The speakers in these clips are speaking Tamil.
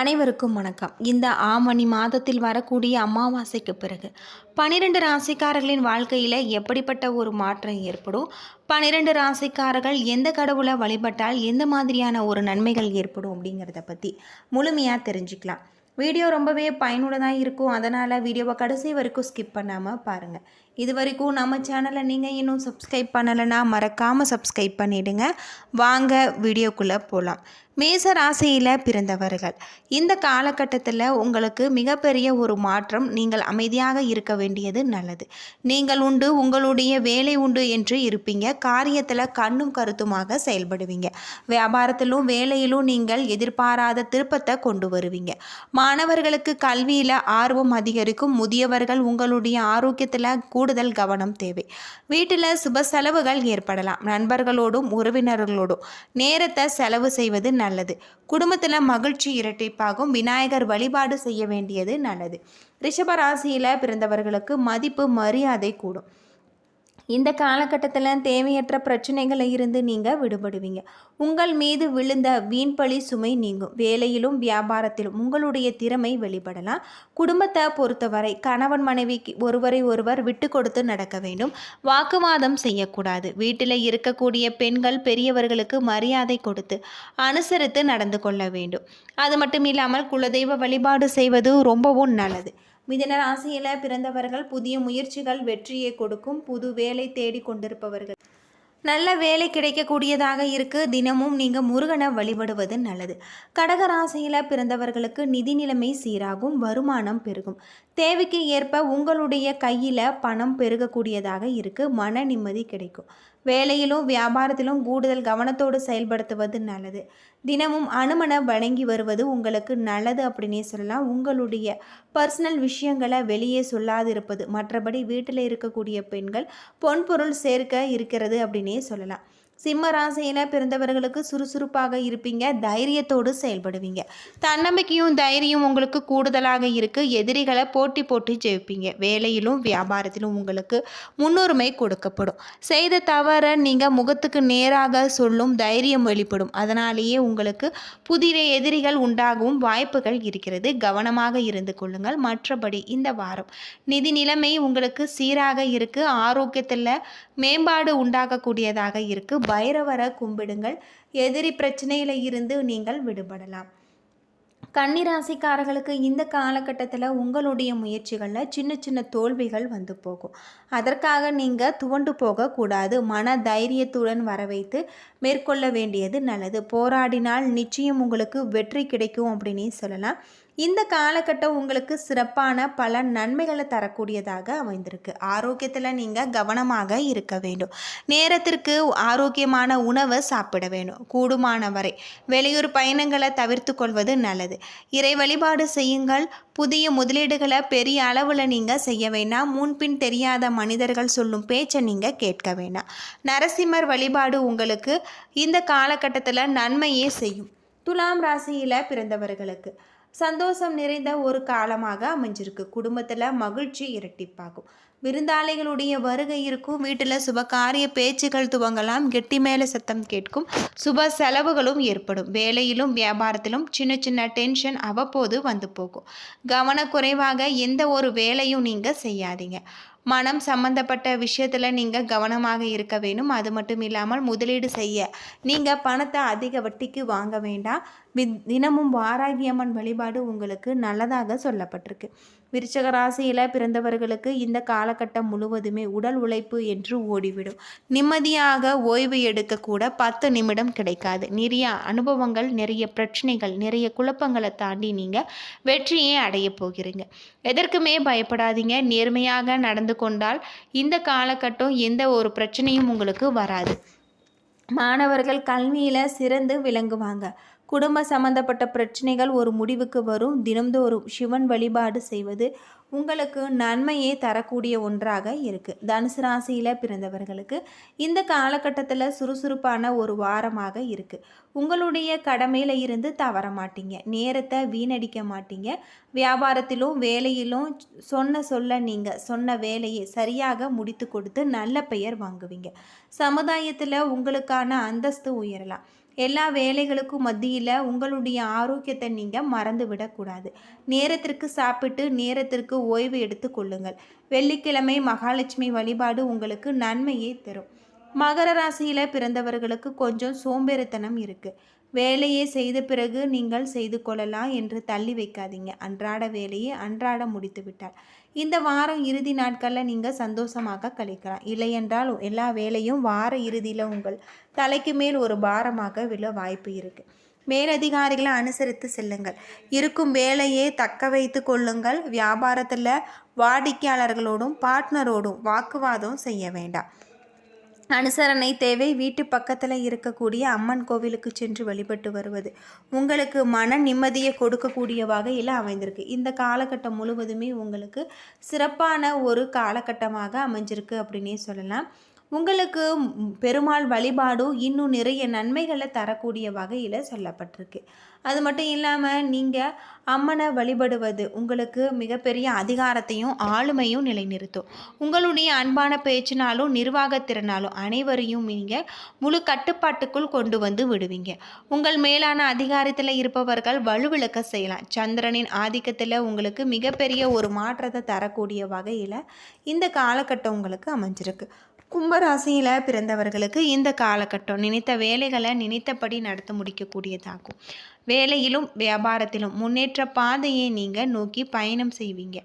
அனைவருக்கும் வணக்கம். இந்த ஆமணி மாதத்தில் வரக்கூடிய அமாவாசைக்கு பிறகு பனிரெண்டு ராசிக்காரர்களின் வாழ்க்கையில் எப்படிப்பட்ட ஒரு மாற்றம் ஏற்படும்? பன்னிரெண்டு ராசிக்காரர்கள் எந்த கடவுளை வழிபட்டால் எந்த மாதிரியான ஒரு நன்மைகள் ஏற்படும் அப்படிங்கிறத பற்றி முழுமையாக தெரிஞ்சுக்கலாம். வீடியோ ரொம்பவே பயனுள்ளதாக இருக்கும். அதனால் வீடியோவை கடைசி வரைக்கும் ஸ்கிப் பண்ணாமல் பாருங்கள் இது வரைக்கும் நம்ம சேனலை நீங்கள் இன்னும் சப்ஸ்கிரைப் பண்ணலைன்னா மறக்காமல் சப்ஸ்கிரைப் பண்ணிவிடுங்க வாங்க வீடியோக்குள்ளே போகலாம் மேச ராசியில் பிறந்தவர்கள். இந்த காலகட்டத்தில் உங்களுக்கு மிகப்பெரிய ஒரு மாற்றம் நீங்கள் அமைதியாக இருக்க வேண்டியது நல்லது. நீங்கள் உண்டு உங்களுடைய வேலை உண்டு என்று இருப்பீங்க. காரியத்தில் கண்ணும் கருத்துமாக செயல்படுவீங்க. வியாபாரத்திலும் வேலையிலும் நீங்கள் எதிர்பாராத திருப்பத்தை கொண்டு வருவீங்க. மாணவர்களுக்கு கல்வியில் ஆர்வம் அதிகரிக்கும். முதியவர்கள் உங்களுடைய ஆரோக்கியத்தில் கூடுதல் கவனம் தேவை. வீட்டில் சுப செலவுகள் ஏற்படலாம். நண்பர்களோடும் உறவினர்களோடும் நேரத்தை செலவு செய்வது நல்லது. குடும்பத்தில் மகிழ்ச்சி இரட்டிப்பாகும். விநாயகர் வழிபாடு செய்ய வேண்டியது நல்லது. ரிஷபராசியில் பிறந்தவர்களுக்கு மதிப்பு மரியாதை கூடும். இந்த காலகட்டத்தில் தேவையற்ற பிரச்சனைகளை இருந்து நீங்கள் விடுபடுவீங்க. உங்கள் மீது விழுந்த வீண்பழி சுமை நீங்கும். வேலையிலும் வியாபாரத்திலும் உங்களுடைய திறமை வெளிப்படலாம். குடும்பத்தை பொறுத்தவரை கணவன் மனைவிக்கு ஒருவரை ஒருவர் விட்டு கொடுத்து நடக்க வேண்டும். வாக்குவாதம் செய்யக்கூடாது. வீட்டில் இருக்கக்கூடிய பெண்கள் பெரியவர்களுக்கு மரியாதை கொடுத்து அனுசரித்து நடந்து கொள்ள வேண்டும். அது மட்டும் இல்லாமல் குலதெய்வ வழிபாடு செய்வது ரொம்பவும் நல்லது. மிதன ராசியில் பிறந்தவர்கள் புதிய முயற்சிகள் வெற்றியை கொடுக்கும் புது வேலை தேடி கொண்டிருப்பவர்கள். நல்ல வேலை கிடைக்கக்கூடியதாக இருக்கு. தினமும் நீங்கள் முருகனை வழிபடுவது நல்லது. கடகராசியில் பிறந்தவர்களுக்கு நிதி நிலைமை சீராகும் வருமானம் பெருகும். தேவைக்கு ஏற்ப உங்களுடைய கையில் பணம் பெருகக்கூடியதாக இருக்கு. மன நிம்மதி கிடைக்கும். வேலையிலும் வியாபாரத்திலும் கூடுதல் கவனத்தோடு செயல்படுத்துவது நல்லது. தினமும் அனுமனை வழங்கி வருவது உங்களுக்கு நல்லது அப்படின்னே சொல்லலாம். உங்களுடைய பர்சனல் விஷயங்களை வெளியே சொல்லாதிருப்பது மற்றபடி வீட்டில் இருக்கக்கூடிய பெண்கள் பொன்பொருள் சேர்க்க இருக்கிறது அப்படின்னே சொல்லலாம் சிம்ம ராசியில் பிறந்தவர்களுக்கு சுறுசுறுப்பாக இருப்பீங்க தைரியத்தோடு செயல்படுவீங்க. தன்னம்பிக்கையும் தைரியம் உங்களுக்கு கூடுதலாக இருக்குது எதிரிகளை போட்டி போட்டு ஜெயிப்பீங்க. வேலையிலும் வியாபாரத்திலும் உங்களுக்கு முன்னுரிமை கொடுக்கப்படும். செய்த தவற நீங்கள் முகத்துக்கு நேராக சொல்லும் தைரியம் வெளிப்படும். அதனாலேயே உங்களுக்கு புதிய எதிரிகள் உண்டாகவும் வாய்ப்புகள் இருக்கிறது. கவனமாக இருந்து கொள்ளுங்கள். மற்றபடி இந்த வாரம் நிதி நிலைமை உங்களுக்கு சீராக இருக்குது ஆரோக்கியத்தில் மேம்பாடு உண்டாகக்கூடியதாக இருக்குது பைரவரை கும்பிடுங்கள். எதிரி பிரச்சனையில் இருந்து நீங்கள் விடுபடலாம். கன்னிராசிக்காரர்களுக்கு இந்த காலகட்டத்தில் உங்களுடைய முயற்சிகளில் சின்ன சின்ன தோல்விகள் வந்து போகும். அதற்காக நீங்கள் துவண்டு போகக்கூடாது மன தைரியத்துடன் வர வைத்து மேற்கொள்ள வேண்டியது நல்லது. போராடினால் நிச்சயம் உங்களுக்கு வெற்றி கிடைக்கும் அப்படின்னு சொல்லலாம். இந்த காலகட்டம் உங்களுக்கு சிறப்பான பல நன்மைகளை தரக்கூடியதாக அமைந்திருக்கு. ஆரோக்கியத்தில் நீங்கள் கவனமாக இருக்க வேண்டும். நேரத்திற்கு ஆரோக்கியமான உணவை சாப்பிட வேண்டும். கூடுமான வரை வெளியூர் பயணங்களை தவிர்த்து கொள்வது நல்லது. இறை வழிபாடு செய்யுங்கள். புதிய முதலீடுகளை பெரிய அளவில் நீங்கள் செய்ய வேண்டாம். முன்பின் தெரியாத மனிதர்கள் சொல்லும் பேச்சை நீங்கள் கேட்க வேண்டாம். நரசிம்மர் வழிபாடு உங்களுக்கு இந்த காலகட்டத்தில் நன்மையே செய்யும். துலாம் ராசியில் பிறந்தவர்களுக்கு சந்தோஷம் நிறைந்த ஒரு காலமாக அமைஞ்சிருக்கு. குடும்பத்தில் மகிழ்ச்சி இரட்டிப்பாகும். விருந்தாளிகளுடைய வருகை இருக்கும் வீட்டில் சுப காரிய பேச்சுகள் துவங்கலாம். கெட்டி மேலே சத்தம் கேட்கும். சுப செலவுகளும் ஏற்படும். வேலையிலும் வியாபாரத்திலும் சின்ன சின்ன டென்ஷன் அவ்வப்போது வந்து போகும். கவனக்குறைவாக எந்த ஒரு வேலையும் நீங்கள் செய்யாதீங்க. மனம் சம்பந்தப்பட்ட விஷயத்தில் நீங்கள் கவனமாக இருக்க வேணும். அது மட்டும் இல்லாமல் முதலீடு செய்ய. நீங்கள் பணத்தை அதிக வட்டிக்கு வாங்க வேண்டாம். தினமும் வாராகியம்மன் வழிபாடு உங்களுக்கு நல்லதாக சொல்லப்பட்டிருக்கு. விருச்சக ராசியில் பிறந்தவர்களுக்கு இந்த காலகட்டம் முழுவதுமே உடல் உழைப்பு என்று ஓடிவிடும். நிம்மதியாக ஓய்வு எடுக்கக்கூட பத்து நிமிடம் கிடைக்காது. நிறைய அனுபவங்கள் நிறைய பிரச்சனைகள் நிறைய குழப்பங்களை தாண்டி நீங்கள் வெற்றியை அடைய போகிறீங்க. எதற்குமே பயப்படாதீங்க. நேர்மையாக நடந்து கொண்டால் இந்த காலகட்டம் எந்த ஒரு பிரச்சனையும் உங்களுக்கு வராது. மாணவர்கள் கல்வியில் சிறந்து விளங்குவாங்க. குடும்ப சம்பந்தப்பட்ட பிரச்சனைகள் ஒரு முடிவுக்கு வரும். தினம்தோறும் சிவன் வழிபாடு செய்வது உங்களுக்கு நன்மையே தரக்கூடிய ஒன்றாக இருக்குது தனுசு ராசியில் பிறந்தவர்களுக்கு இந்த காலகட்டத்தில் சுறுசுறுப்பான ஒரு வாரமாக இருக்குது உங்களுடைய கடமையில் இருந்து தவற மாட்டீங்க. நேரத்தை வீணடிக்க மாட்டீங்க. வியாபாரத்திலும் வேலையிலும் சொன்ன சொல்ல நீங்கள் சொன்ன வேலையை சரியாக முடித்து கொடுத்து நல்ல பெயர் வாங்குவீங்க. சமுதாயத்தில் உங்களுக்கான அந்தஸ்து உயரலாம். எல்லா வேலைகளுக்கும் மத்தியில் உங்களுடைய ஆரோக்கியத்தை நீங்கள் மறந்து விடக்கூடாது. நேரத்திற்கு சாப்பிட்டு நேரத்திற்கு ஓய்வு எடுத்து கொள்ளுங்கள். வெள்ளிக்கிழமை மகாலட்சுமி வழிபாடு உங்களுக்கு நன்மையை தரும். மகர ராசியில் பிறந்தவர்களுக்கு கொஞ்சம் சோம்பேறித்தனம் இருக்குது வேலையை செய்த பிறகு நீங்கள் செய்து கொள்ளலாம் என்று தள்ளி வைக்காதீங்க. அன்றாட வேலையை அன்றாட முடித்து விட்டால். இந்த வாரம் இறுதி நாட்களில் நீங்கள் சந்தோஷமாக கழிக்கலாம். இல்லையென்றால் எல்லா வேலையும் வார இறுதியில் உங்கள் தலைக்கு மேல் ஒரு பாரமாக விழ வாய்ப்பு இருக்குது மேலதிகாரிகளை அனுசரித்து செல்லுங்கள். இருக்கும் வேலையை தக்க வைத்து கொள்ளுங்கள். வியாபாரத்தில் வாடிக்கையாளர்களோடும் பார்ட்னரோடும் வாக்குவாதம் செய்ய வேண்டாம். அனுசரணை தேவை. வீட்டு பக்கத்தில் இருக்கக்கூடிய அம்மன் கோவிலுக்கு சென்று வழிபட்டு வருவது உங்களுக்கு மன நிம்மதியை கொடுக்கக்கூடிய வகையில் அமைந்திருக்கு. இந்த காலகட்டம் முழுவதுமே உங்களுக்கு சிறப்பான ஒரு காலகட்டமாக அமைஞ்சிருக்கு அப்படின்னே சொல்லலாம். உங்களுக்கு பெருமாள் வழிபாடும் இன்னும் நிறைய நன்மைகளை தரக்கூடிய வகையில் சொல்லப்பட்டிருக்கு. அது மட்டும் இல்லாமல் நீங்கள் அம்மனை வழிபடுவது உங்களுக்கு மிகப்பெரிய அதிகாரத்தையும் ஆளுமையும் நிலைநிறுத்தும். உங்களுடைய அன்பான பேச்சினாலும் நிர்வாகத்திறனாலும் அனைவரையும் நீங்கள் முழு கட்டுப்பாட்டுக்குள் கொண்டு வந்து விடுவீங்க. உங்கள் மேலான அதிகாரத்தில் இருப்பவர்கள் வலுவிளக்க செய்யலாம். சந்திரனின் ஆதிக்கத்தில் உங்களுக்கு மிகப்பெரிய ஒரு மாற்றத்தை தரக்கூடிய வகையில் இந்த காலகட்டம் உங்களுக்கு அமைஞ்சிருக்கு. கும்பராசியில் பிறந்தவர்களுக்கு இந்த காலகட்டம் நினைத்த வேலைகளை நினைத்தபடி நடத்த முடிக்கக்கூடியதாகும். வேலையிலும் வியாபாரத்திலும் முன்னேற்ற பாதையை நீங்கள் நோக்கி பயணம் செய்வீங்க.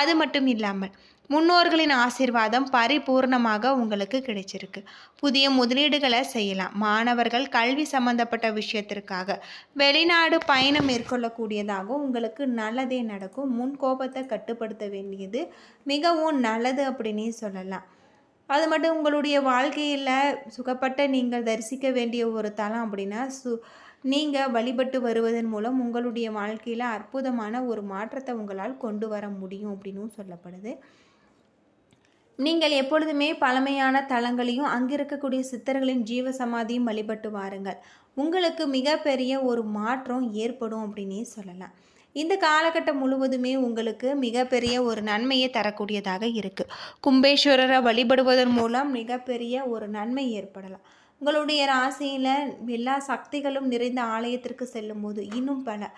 அது மட்டும் இல்லாமல் முன்னோர்களின் ஆசிர்வாதம் பரிபூர்ணமாக உங்களுக்கு கிடைச்சிருக்கு. புதிய முதலீடுகளை செய்யலாம். மாணவர்கள் கல்வி சம்பந்தப்பட்ட விஷயத்திற்காக வெளிநாடு பயணம் மேற்கொள்ளக்கூடியதாக உங்களுக்கு நல்லதே நடக்கும். முன் கோபத்தை கட்டுப்படுத்த வேண்டியது மிகவும் நல்லது அப்படின்னே சொல்லலாம். அது மட்டும் உங்களுடைய வாழ்க்கையில் சுகப்பட்ட நீங்கள் தரிசிக்க வேண்டிய ஒரு தலம் அப்படின்னா சு நீங்கள் வழிபட்டு வருவதன் மூலம் உங்களுடைய வாழ்க்கையில் அற்புதமான ஒரு மாற்றத்தை உங்களால் கொண்டு வர முடியும் அப்படின்னும் சொல்லப்படுது. நீங்கள் எப்பொழுதுமே பழமையான தலங்களையும் அங்கே இருக்கக்கூடிய சித்தர்களின் ஜீவ சமாதியும் வழிபட்டு வாருங்கள். உங்களுக்கு மிகப்பெரிய ஒரு மாற்றம் ஏற்படும் அப்படின்னே சொல்லலாம். இந்த காலகட்டம் முழுவதுமே உங்களுக்கு மிகப்பெரிய ஒரு நன்மையை தரக்கூடியதாக இருக்குது கும்பேஸ்வரரை வழிபடுவதன் மூலம் மிகப்பெரிய ஒரு நன்மை ஏற்படலாம். உங்களுடைய ராசியில் எல்லா சக்திகளும் நிறைந்த ஆலயத்திற்கு செல்லும்போது இன்னும் பல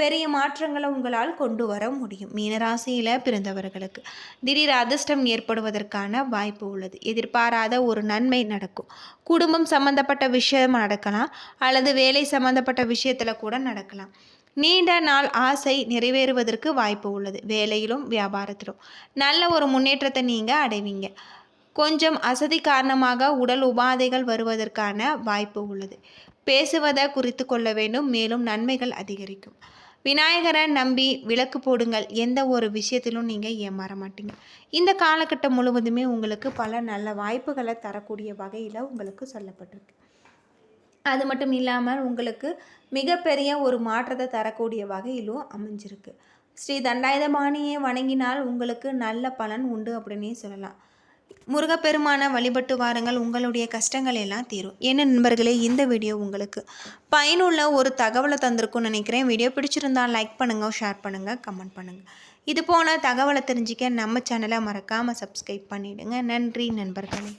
பெரிய மாற்றங்களை உங்களால் கொண்டு வர முடியும். மீனராசியில் பிறந்தவர்களுக்கு திடீர் அதிர்ஷ்டம் ஏற்படுவதற்கான வாய்ப்பு உள்ளது. எதிர்பாராத ஒரு நன்மை நடக்கும். குடும்பம் சம்மந்தப்பட்ட விஷயம் நடக்கலாம். அல்லது வேலை சம்மந்தப்பட்ட விஷயத்தில் கூட நடக்கலாம். நீண்ட நாள் ஆசை நிறைவேறுவதற்கு வாய்ப்பு உள்ளது. வேலையிலும் வியாபாரத்திலும். நல்ல ஒரு முன்னேற்றத்தை நீங்கள் அடைவீங்க. கொஞ்சம் அசதி காரணமாக உடல் உபாதைகள் வருவதற்கான வாய்ப்பு உள்ளது. பேசுவதை குறித்து கொள்ள வேண்டும். மேலும் நன்மைகள் அதிகரிக்கும். விநாயகரை நம்பி விளக்கு போடுங்கள். எந்த ஒரு விஷயத்திலும் நீங்கள் ஏமாற மாட்டீங்க. இந்த காலகட்டம் முழுவதுமே உங்களுக்கு பல நல்ல வாய்ப்புகளை தரக்கூடிய வகையில் உங்களுக்கு சொல்லப்பட்டிருக்கு. அது மட்டும் இல்லாமல் உங்களுக்கு மிகப்பெரிய ஒரு மாற்றத்தை தரக்கூடிய வகையிலும் அமைஞ்சிருக்கு. ஸ்ரீ தண்டாயுதபாணியை வணங்கினால் உங்களுக்கு நல்ல பலன் உண்டு அப்படின்னே சொல்லலாம். முருகப்பெருமான வழிபட்டு வாருங்கள் உங்களுடைய கஷ்டங்கள் எல்லாம் தீரும். என்ன நண்பர்களே இந்த வீடியோ உங்களுக்கு பயனுள்ள ஒரு தகவலை தந்திருக்கும்னு நினைக்கிறேன். வீடியோ பிடிச்சிருந்தால் லைக் பண்ணுங்கள் ஷேர் பண்ணுங்கள் கமெண்ட் பண்ணுங்கள் இது போன தகவலை தெரிஞ்சிக்க நம்ம சேனலை மறக்காமல் சப்ஸ்கிரைப் பண்ணிவிடுங்க நன்றி நண்பர்களே.